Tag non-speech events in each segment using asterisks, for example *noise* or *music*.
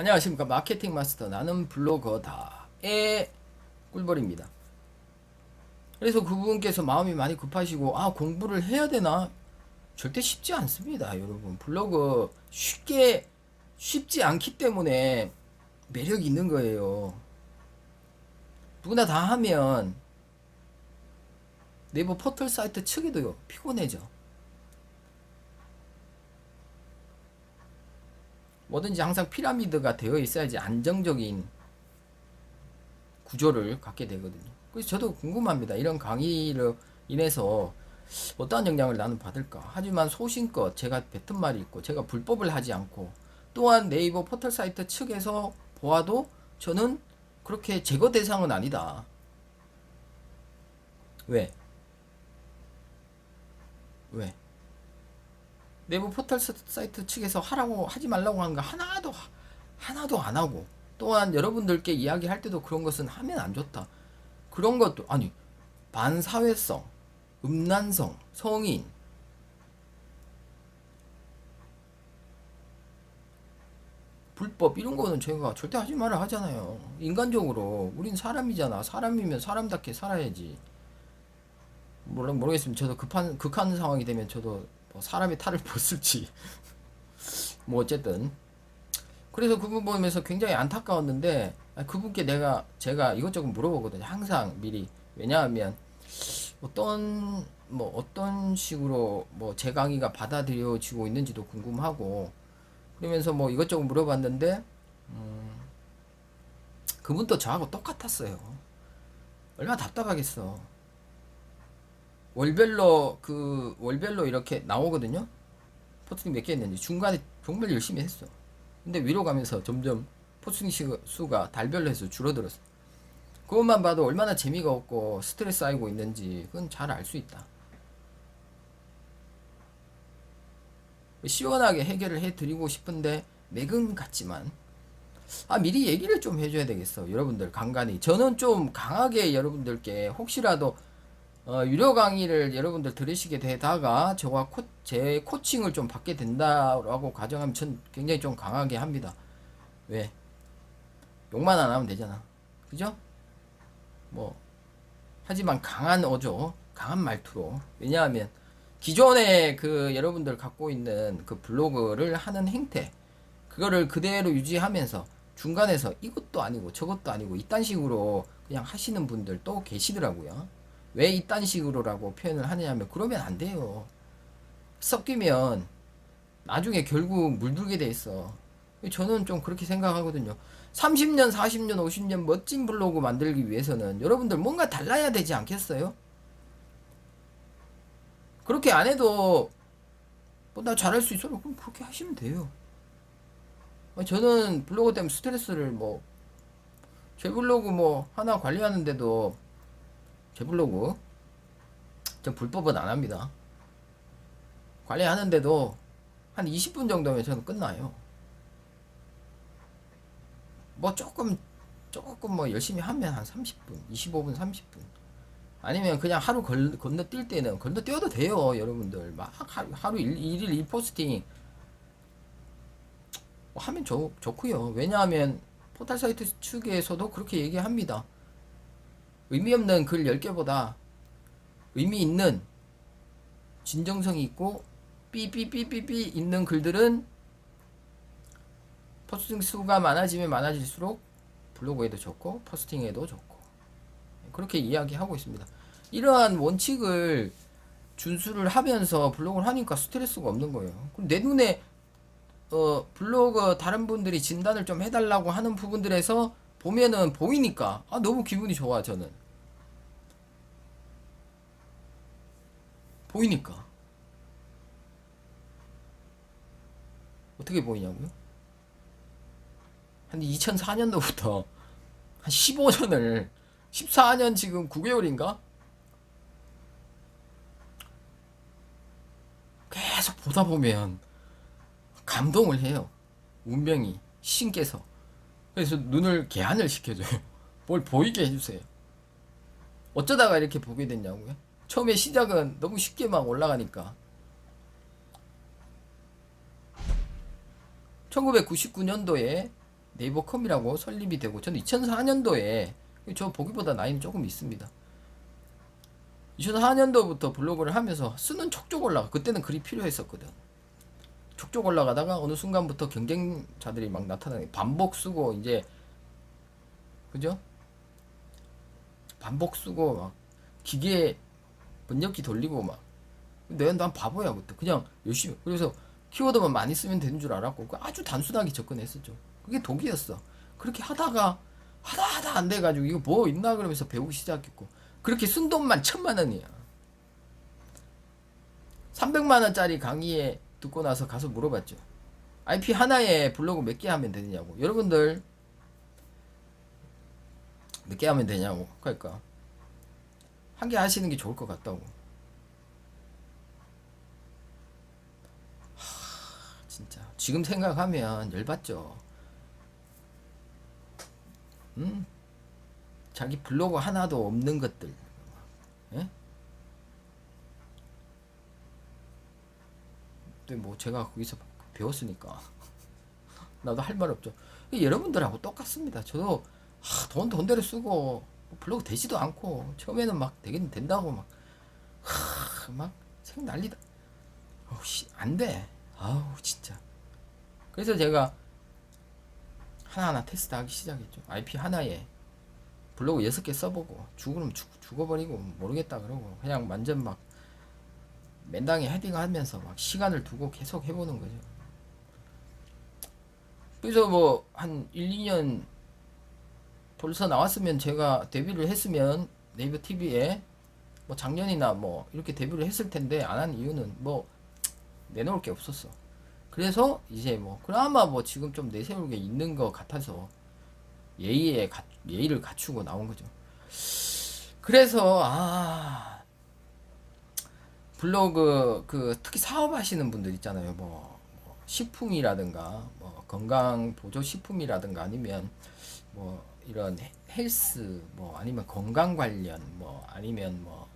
안녕하십니까. 마케팅 마스터 나는 블로거다의 꿀벌입니다. 그래서 그분께서 마음이 많이 급하시고 아 공부를 해야 되나? 절대 쉽지 않습니다 여러분. 블로그 쉽게 쉽지 않기 때문에 매력이 있는 거예요. 누구나 다 하면 네이버 포털 사이트 측에도 피곤해져 뭐든지 항상 피라미드가 되어 있어야지 안정적인 구조를 갖게 되거든요. 그래서 저도 궁금합니다. 이런 강의로 인해서 어떠한 영향을 나는 받을까? 하지만 소신껏 제가 뱉은 말이 있고 제가 불법을 하지 않고 또한 네이버 포털 사이트 측에서 보아도 저는 그렇게 제거 대상은 아니다. 왜? 왜? 네이버 포털 사- 사이트 측에서 하라고 하지 말라고 하는 거 하나도 하- 하나도 안 하고 또한 여러분들께 이야기할 때도 그런 것은 하면 안 좋다. 그런 것도 아니 반사회성, 음란성, 성인 불법 이런 거는 저희가 절대 하지 말아 하잖아요. 인간적으로 우린 사람이잖아. 사람이면 사람답게 살아야지. 모르 모르겠으면 저도 급한 극한 상황이 되면 저도 뭐 사람의 탈을 *laughs* 벗을지. 뭐 어쨌든. 그래서 그분 보면서 굉장히 안타까웠는데 아, 그분께 내가 제가 이것저것 물어보거든요. 항상 미리. 왜냐하면 어떤 뭐 어떤 식으로 뭐 제 강의가 받아들여지고 있는지도 궁금하고. 그러면서 뭐 이것저것 물어봤는데 음, 그분도 저하고 똑같았어요. 얼마나 답답하겠어 월별로 그 월별로 이렇게 나오거든요. 포스팅 몇 개 했는지 중간에 정말 열심히 했어. 근데 위로 가면서 점점 포스팅 시- 수가 달별로 해서 줄어들었어. 그것만 봐도 얼마나 재미가 없고 스트레스 쌓이고 있는지 그건 잘 알 수 있다. 시원하게 해결을 해드리고 싶은데 매금 같지만 아 미리 얘기를 좀 해줘야 되겠어 여러분들 간간히 저는 좀 강하게 여러분들께 혹시라도 어, 유료 강의를 여러분들 들으시게 되다가 저와 코, 제 코칭을 좀 받게 된다라고 가정하면 전 굉장히 좀 강하게 합니다. 왜? 욕만 안 하면 되잖아. 그죠? 뭐 하지만 강한 어조, 강한 말투로 왜냐하면 기존에 그 여러분들 갖고 있는 그 블로그를 하는 행태 그거를 그대로 유지하면서 중간에서 이것도 아니고 저것도 아니고 이딴 식으로 그냥 하시는 분들 또 계시더라고요. 왜 이딴 식으로라고 표현을 하느냐면 그러면 안 돼요. 섞이면 나중에 결국 물들게 돼 있어. 저는 좀 그렇게 생각하거든요. 30년, 40년, 50년 멋진 블로그 만들기 위해서는 여러분들 뭔가 달라야 되지 않겠어요? 그렇게 안 해도 뭐 나 잘할 수 있어. 그럼 그렇게 하시면 돼요. 아, 저는 블로그 때문에 스트레스를 뭐 제 블로그 뭐 하나 관리하는데도 제 블로그 전 불법은 안 합니다. 관리하는데도 한 20분 정도면 저는 끝나요. 뭐 조금 조금 뭐 열심히 하면 한 30분, 25분, 30분. 아니면 그냥 하루 걸, 건너뛸 때는 건너뛰어도 돼요, 여러분들. 막 하루, 하루 일, 일일 일 포스팅 뭐 하면 좋, 좋고요. 왜냐하면 포털 사이트 측에서도 그렇게 얘기합니다. 의미 없는 글 10개보다 의미 있는 진정성이 있고 삐삐삐삐삐 있는 글들은 포스팅 수가 많아지면 많아질수록 블로그에도 좋고 포스팅에도 좋고 그렇게 이야기하고 있습니다. 이러한 원칙을 준수를 하면서 블로그를 하니까 스트레스가 없는 거예요. 내 눈에 어 블로그 다른 분들이 진단을 좀 해달라고 하는 부분들에서 보면은 보이니까 아 너무 기분이 좋아 저는 보이니까 어떻게 보이냐고요? 한 2004년도부터 *laughs* 한 15년을 14년 지금 9개월인가? 계속 보다 보면 감동을 해요. 운명이 신께서 그래서 눈을 개안을 시켜줘요. *laughs* 뭘 보이게 해주세요. 어쩌다가 이렇게 보게 됐냐고요? 처음에 시작은 너무 쉽게 막 올라가니까 1999년도에 네이버컴이라고 설립이 되고 저는 2004년도에 저 보기보다 나이는 조금 있습니다. 2004년도부터 블로그를 하면서 쓰는 촉촉 올라가 그때는 글이 필요했었거든. 촉촉 올라가다가 어느 순간부터 경쟁자들이 막 나타나는 반복 쓰고 이제 그죠? 반복 쓰고 막 기계 번역기 돌리고 막. 내가 난 바보야 그때. 그냥 열심히. 그래서 키워드만 많이 쓰면 되는 줄 알았고 그 아주 단순하게 접근했었죠. 그게 독이었어. 그렇게 하다가 하다 하다 안 돼가지고 이거 뭐 있나 그러면서 배우기 시작했고. 그렇게 쓴 돈만 천만 원이야. 300만 원짜리 강의에 듣고 나서 가서 물어봤죠. IP 하나에 블로그 몇 개 하면 되느냐고. 여러분들 몇 개 하면 되냐고. 그러니까 한개 하시는 게 좋을 것 같다고. 하, 진짜. 지금 생각하면 열받죠. 음 자기 블로그 하나도 없는 것들. 예? 근데 뭐 제가 거기서 배웠으니까. *laughs* 나도 할 말 없죠. 여러분들하고 똑같습니다. 저도 하, 돈 돈대로 쓰고 블로그 되지도 않고 처음에는 막 되긴 된다고 막 하, 막 생 난리다. 어우 씨, 안 돼. 아우 진짜. 그래서 제가 하나하나 테스트 하기 시작했죠. IP 하나에 블로그 여섯 개 써보고 죽으면 죽, 죽어버리고 모르겠다 그러고 그냥 완전 막 맨당에 헤딩하면서 막 시간을 두고 계속 해보는 거죠. 그래서 뭐 한 1, 2년 벌써 나왔으면 제가 데뷔를 했으면 네이버 TV에 뭐 작년이나 뭐 이렇게 데뷔를 했을 텐데 안 한 이유는 뭐 내놓을 게 없었어. 그래서 이제 뭐 그나마 뭐 지금 좀 내세울 게 있는 것 같아서 예의에 가, 예의를 갖추고 나온 거죠. 그래서 아 블로그 그 특히 사업하시는 분들 있잖아요. 뭐, 뭐 식품이라든가 뭐 건강 보조 식품이라든가 아니면 뭐 이런 헬- 헬스 뭐 아니면 건강 관련 뭐 아니면 뭐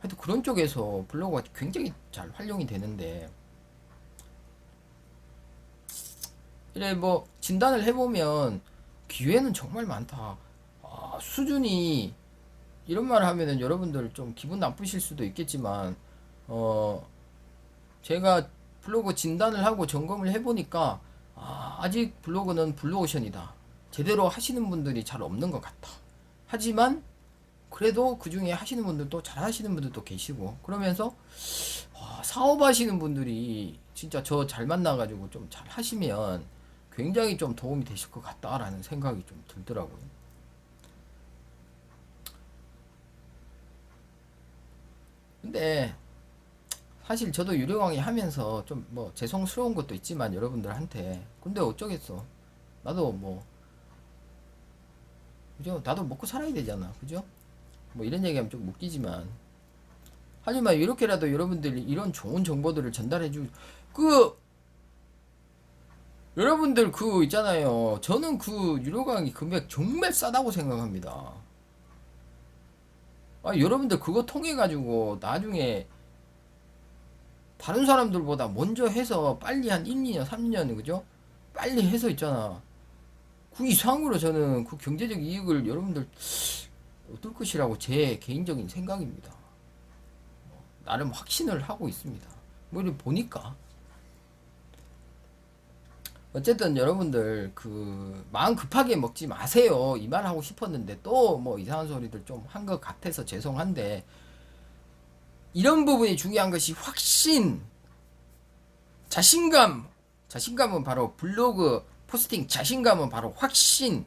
하여튼 그런 쪽에서 블로그가 굉장히 잘 활용이 되는데 이래 뭐 진단을 해보면 기회는 정말 많다. 아, 수준이 이런 말 하면은 여러분들 좀 기분 나쁘실 수도 있겠지만 어 제가 블로그 진단을 하고 점검을 해보니까 아, 아직 블로그는 블루오션이다. 제대로 하시는 분들이 잘 없는 것 같아. 하지만 그래도 그 중에 하시는 분들도 잘 하시는 분들도 계시고 그러면서 와, 사업하시는 분들이 진짜 저 잘 만나가지고 좀 잘 하시면 굉장히 좀 도움이 되실 것 같다라는 생각이 좀 들더라고요. 근데 사실 저도 유료 강의 하면서 좀 뭐 죄송스러운 것도 있지만 여러분들한테 근데 어쩌겠어 나도 뭐 그죠? 나도 먹고 살아야 되잖아. 그죠? 뭐 이런 얘기하면 좀 웃기지만. 하지만 이렇게라도 여러분들이 이런 좋은 정보들을 전달해 주 그 여러분들 그 있잖아요. 저는 그 유료 강의 금액 정말 싸다고 생각합니다. 아 여러분들 그거 통해 가지고 나중에 다른 사람들보다 먼저 해서 빨리 한 1, 2년, 3년, 그죠? 빨리 해서 있잖아. 그 이상으로 저는 그 경제적 이익을 여러분들 얻을 것이라고 제 개인적인 생각입니다. 뭐, 나름 확신을 하고 있습니다. 뭐 이렇게 보니까. 어쨌든 여러분들 그 마음 급하게 먹지 마세요. 이 말 하고 싶었는데 또 뭐 이상한 소리들 좀 한 것 같아서 죄송한데 이런 부분이 중요한 것이 확신, 자신감. 자신감은 바로 블로그 포스팅 자신감은 바로 확신.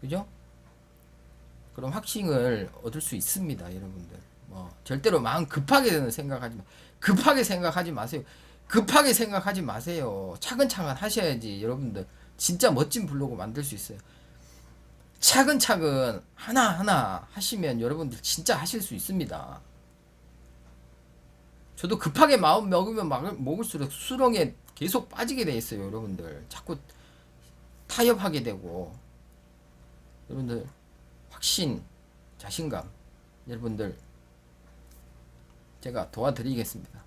그죠? 그런 확신을 얻을 수 있습니다, 여러분들. 뭐 절대로 마음 급하게는 생각하지 마. 급하게 생각하지 마세요. 급하게 생각하지 마세요. 차근차근 하셔야지 여러분들 진짜 멋진 블로그 만들 수 있어요. 차근차근 하나하나 하시면 여러분들 진짜 하실 수 있습니다. 저도 급하게 마음 먹으면 막- 먹을수록 수렁에 계속 빠지게 돼 있어요, 여러분들. 자꾸 타협하게 되고. 여러분들, 확신, 자신감. 여러분들, 제가 도와드리겠습니다.